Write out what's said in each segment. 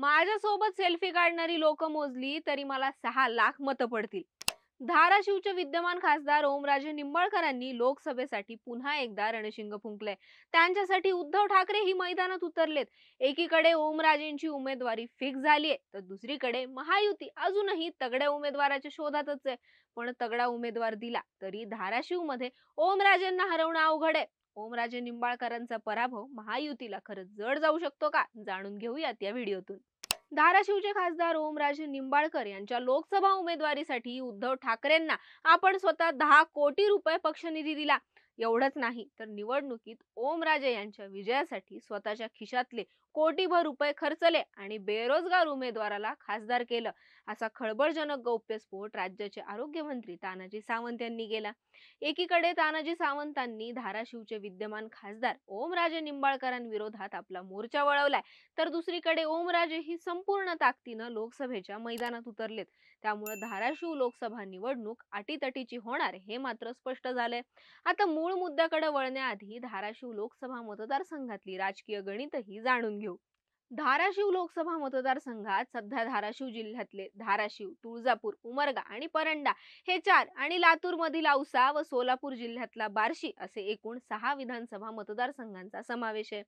माझ्यासोबत सेल्फी काढणारी लोक मोजली तरी मला सहा लाख मतं पडतील. धाराशिवचे विद्यमान खासदार ओमराजे निंबाळकरांनी लोकसभेसाठी पुन्हा एकदा रणशिंग फुंकलंय. त्यांच्यासाठी उद्धव ठाकरे ही मैदानात उतरलेत. एकीकडे ओमराजेंची उमेदवारी फिक्स झालीय तर दुसरीकडे महायुती अजूनही तगड्या उमेदवाराच्या शोधातच आहे. पण तगडा उमेदवार दिला तरी धाराशिवमध्ये ओमराजेंना हरवणं अवघड आहे. ओमराजे निंबाळकरांचा पराभव महायुतीला खरंच जड जाऊ शकतो का? जाणून घेऊयात या व्हिडिओतून. धाराशिवचे खासदार ओमराजे निंबाळकर यांच्या लोकसभा उमेदवारीसाठी उद्धव ठाकरेंना आपण स्वतः दहा कोटी रुपये पक्षनिधी दिला. एवढंच नाही तर निवडणुकीत ओमराजे यांच्या विजयासाठी स्वतःच्या खिशातले कोटीभर रुपये खर्चले आणि बेरोजगार उमेदवाराला खासदार केलं असा खळबळजनक गौप्यस्फोट राज्याचे आरोग्यमंत्री तानाजी सावंत यांनी केला. एकीकडे तानाजी सावंतांनी धाराशिवचे विद्यमान खासदार ओमराजे निंबाळकरांविरोधात आपला मोर्चा वळवलाय तर दुसरीकडे ओमराजे ही संपूर्ण ताकदीनं लोकसभेच्या मैदानात उतरलेत. त्यामुळे धाराशिव लोकसभा निवडणूक अटीतटीची होणार हे मात्र स्पष्ट झालंय. आता मूळ मुद्द्याकडे वळण्याआधी धाराशिव लोकसभा मतदारसंघातली राजकीय गणितही जाणून घेऊ. धाराशिव लोकसभा मतदारसंघात सध्या धाराशिव जिल्ह्यातले धाराशिव तुळजापूर उमरगा आणि परंडा हे चार आणि लातूर मधील औसा व सोलापूर जिल्ह्यातला बार्शी असे एकूण सहा विधानसभा मतदारसंघांचा समावेश आहे.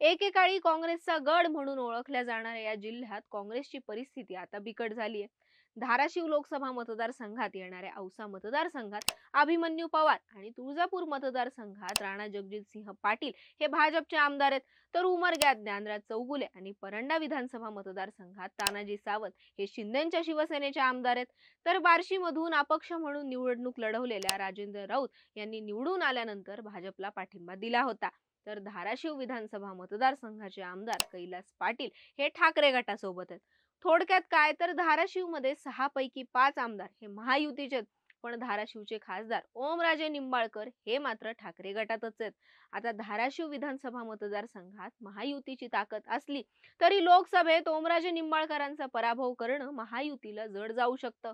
एकेकाळी काँग्रेसचा गड म्हणून ओळखल्या जाणाऱ्या या जिल्ह्यात काँग्रेसची परिस्थिती आता बिकट झाली आहे. धाराशिव लोकसभा मतदारसंघात येणाऱ्या औसा मतदारसंघात अभिमन्यू पवार आणि तुळजापूर मतदारसंघात राणा जगजितसिंह पाटील हे भाजपचे आमदार आहेत. तर उमरग्यात ज्ञानराज चौगुले आणि परंडा विधानसभा मतदारसंघात तानाजी सावंत हे शिंदेच्या शिवसेनेचे आमदार आहेत. तर बार्शीमधून अपक्ष म्हणून निवडणूक लढवलेल्या राजेंद्र राऊत यांनी निवडून आल्यानंतर भाजपला पाठिंबा दिला होता. तर धाराशिव विधानसभा मतदारसंघाचे आमदार कैलास पाटील हे ठाकरे गटासोबत आहेत. थोडक्यात काय तर धाराशिवमध्ये सहा पैकी पाच आमदार हे महायुतीचे आहेत. पण धाराशिवचे खासदार ओमराजे निंबाळकर हे मात्र ठाकरे गटातच आहेत. आता धाराशिव विधानसभा मतदारसंघात महायुतीची ताकद असली तरी लोकसभेत ओमराजे निंबाळकरांचा पराभव करणं महायुतीला जड जाऊ शकतं.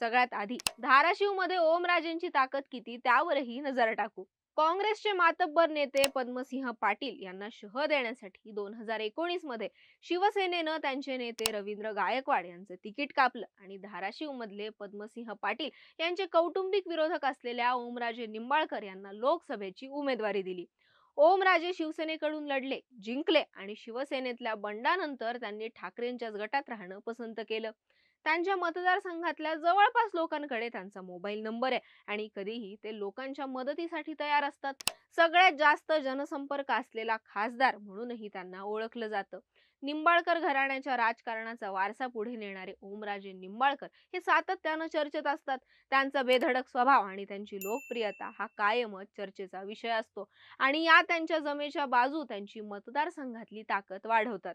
सगळ्यात आधी धाराशिवमध्ये ओमराजेंची ताकद किती त्यावरही नजर टाकू. काँग्रेसचे मातब्बर नेते पद्मसिंह पाटील यांना शह देण्यासाठी दोन हजार एकोणीसमध्ये शिवसेनेनं त्यांचे नेते रवींद्र गायकवाड यांचं तिकीट कापलं आणि धाराशिव मधले पद्मसिंह पाटील यांचे कौटुंबिक विरोधक असलेल्या ओमराजे निंबाळकर यांना लोकसभेची उमेदवारी दिली. ओमराजे शिवसेनेकडून लढले जिंकले आणि शिवसेनेतल्या बंडानंतर त्यांनी ठाकरेंच्याच गटात राहणं पसंत केलं. त्यांच्या मतदारसंघातल्या जवळपास लोकांकडे त्यांचा मोबाईल नंबर आहे आणि कधीही ते लोकांच्या मदतीसाठी तयार असतात. सगळ्यात जास्त जनसंपर्क असलेला खासदार म्हणूनही त्यांना ओळखलं जातं. निंबाळकर घराण्याच्या राजकारणाचा वारसा पुढे नेणारे ओमराजे निंबाळकर हे सातत्यानं चर्चेत असतात. त्यांचा बेधडक स्वभाव आणि त्यांची लोकप्रियता हा कायमच चर्चेचा विषय असतो आणि या त्यांच्या जमेच्या बाजू त्यांची मतदारसंघातली ताकद वाढवतात.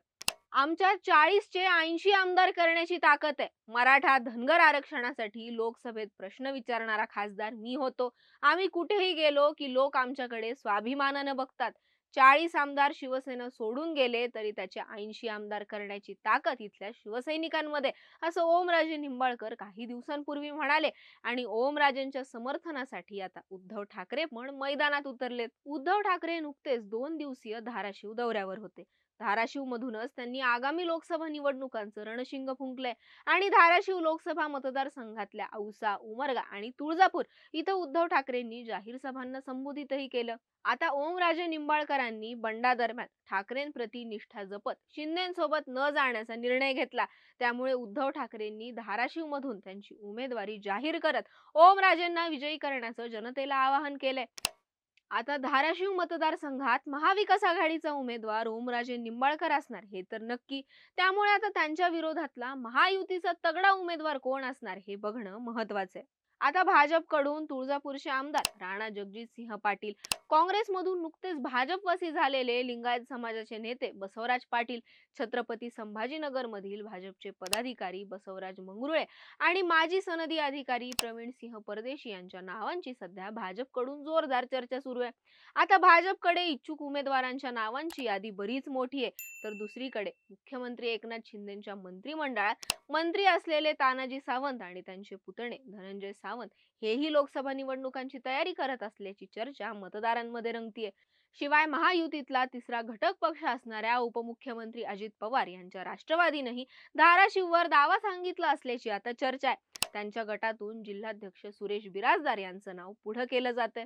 आमच्या चाळीसचे ऐंशी आमदार करण्याची ताकद आहे. मराठा धनगर आरक्षणासाठी लोकसभेत प्रश्न विचारणारा खासदार मी होतो. आम्ही कुठेही गेलो की लोक आमच्याकडे स्वाभिमानानं बघतात. चाळीस आमदार शिवसेना सोडून गेले तरी त्याचे ऐंशी आमदार करण्याची ताकद इथल्या शिवसैनिकांमध्ये असं ओमराजे निंबाळकर काही दिवसांपूर्वी म्हणाले. आणि ओमराजेंच्या समर्थनासाठी आता उद्धव ठाकरे पण मैदानात उतरलेत. उद्धव ठाकरे नुकतेच दोन दिवसीय धाराशिव दौऱ्यावर होते. धाराशिव मधूनच त्यांनी आगामी लोकसभा निवडणुकांचं रणशिंग फुंकलंय आणि धाराशिव लोकसभा मतदारसंघातल्या औसा उमरगा आणि तुळजापूर इथं उद्धव ठाकरेंनी जाहीर सभांना संबोधितही केलं. आता ओमराजे निंबाळकरांनी बंडा दरम्यान ठाकरेंप्रती निष्ठा जपत शिंदेसोबत न जाण्याचा निर्णय घेतला. त्यामुळे उद्धव ठाकरेंनी धाराशिव मधून त्यांची उमेदवारी जाहीर करत ओमराजेंना विजयी करण्याचं जनतेला आवाहन केलंय. आता धाराशिव मतदारसंघात महाविकास आघाडीचा उमेदवार ओमराजे निंबाळकर असणार हे तर नक्की. त्यामुळे आता त्यांच्या विरोधातला महायुतीचा तगडा उमेदवार कोण असणार हे बघणं महत्वाचं आहे. आता भाजपकडून तुळजापूरचे आमदार राणा जगजितसिंह पाटील काँग्रेसमधून नुकतेच भाजपवासी झालेले लिंगायत समाजाचे नेते बसवराज पाटील छत्रपती संभाजीनगर मधील भाजपचे पदाधिकारी बसवराज मंगरुळे आणि माजी सनदी अधिकारी प्रवीण सिंह परदेशी यांच्या नावांची सध्या भाजपकडून जोरदार चर्चा सुरू आहे. आता भाजपकडे इच्छुक उमेदवारांच्या नावांची यादी बरीच मोठी आहे. तर दुसरीकडे मुख्यमंत्री एकनाथ शिंदेच्या मंत्रिमंडळात मंत्री असलेले तानाजी सावंत आणि त्यांचे पुतणे धनंजय सावंत हेही लोकसभा निवडणुकांची तयारी करत असल्याची चर्चा मतदारांमध्ये रंगतीये. शिवाय महायुतीतला तिसरा घटक पक्ष असणाऱ्या उपमुख्यमंत्री अजित पवार यांच्या राष्ट्रवादीनंही धाराशिववर दावा सांगितला असल्याची आता चर्चा आहे. त्यांच्या गटातून जिल्हाध्यक्ष सुरेश बिराजदार यांचं नाव पुढे केलं जातं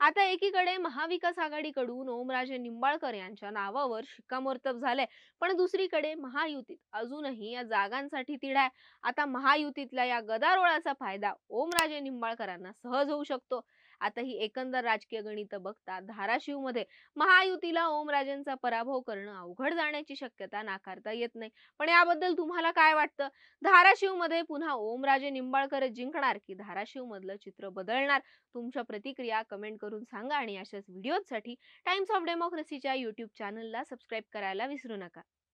आता एकीकडे महाविकास आघाडीकडून ओमराजे निंबाळकर यांच्या नावावर शिक्कामोर्तब झालंय. पण दुसरीकडे महायुतीत अजूनही या जागांसाठी तिढा आहे आता महायुतीतल्या या गदारोळाचा फायदा ओमराजे निंबाळकरांना सहज होऊ शकतो. आता ही एकंदर राजकीय गणित बघता धाराशिवमध्ये महायुतीला ओमराजेंचा पराभव करणं अवघड जाण्याची शक्यता नाकारता येत नाही. पण याबद्दल तुम्हाला काय वाटतं? धाराशिवमध्ये पुन्हा ओमराजे निंबाळकर जिंकणार की धाराशिव मधलं चित्र बदलणार? तुमच्या प्रतिक्रिया कमेंट करून सांगा आणि अशाच व्हिडिओसाठी टाइम्स ऑफ डेमोक्रेसीच्या युट्यूब चॅनलला सबस्क्राईब करायला विसरू नका.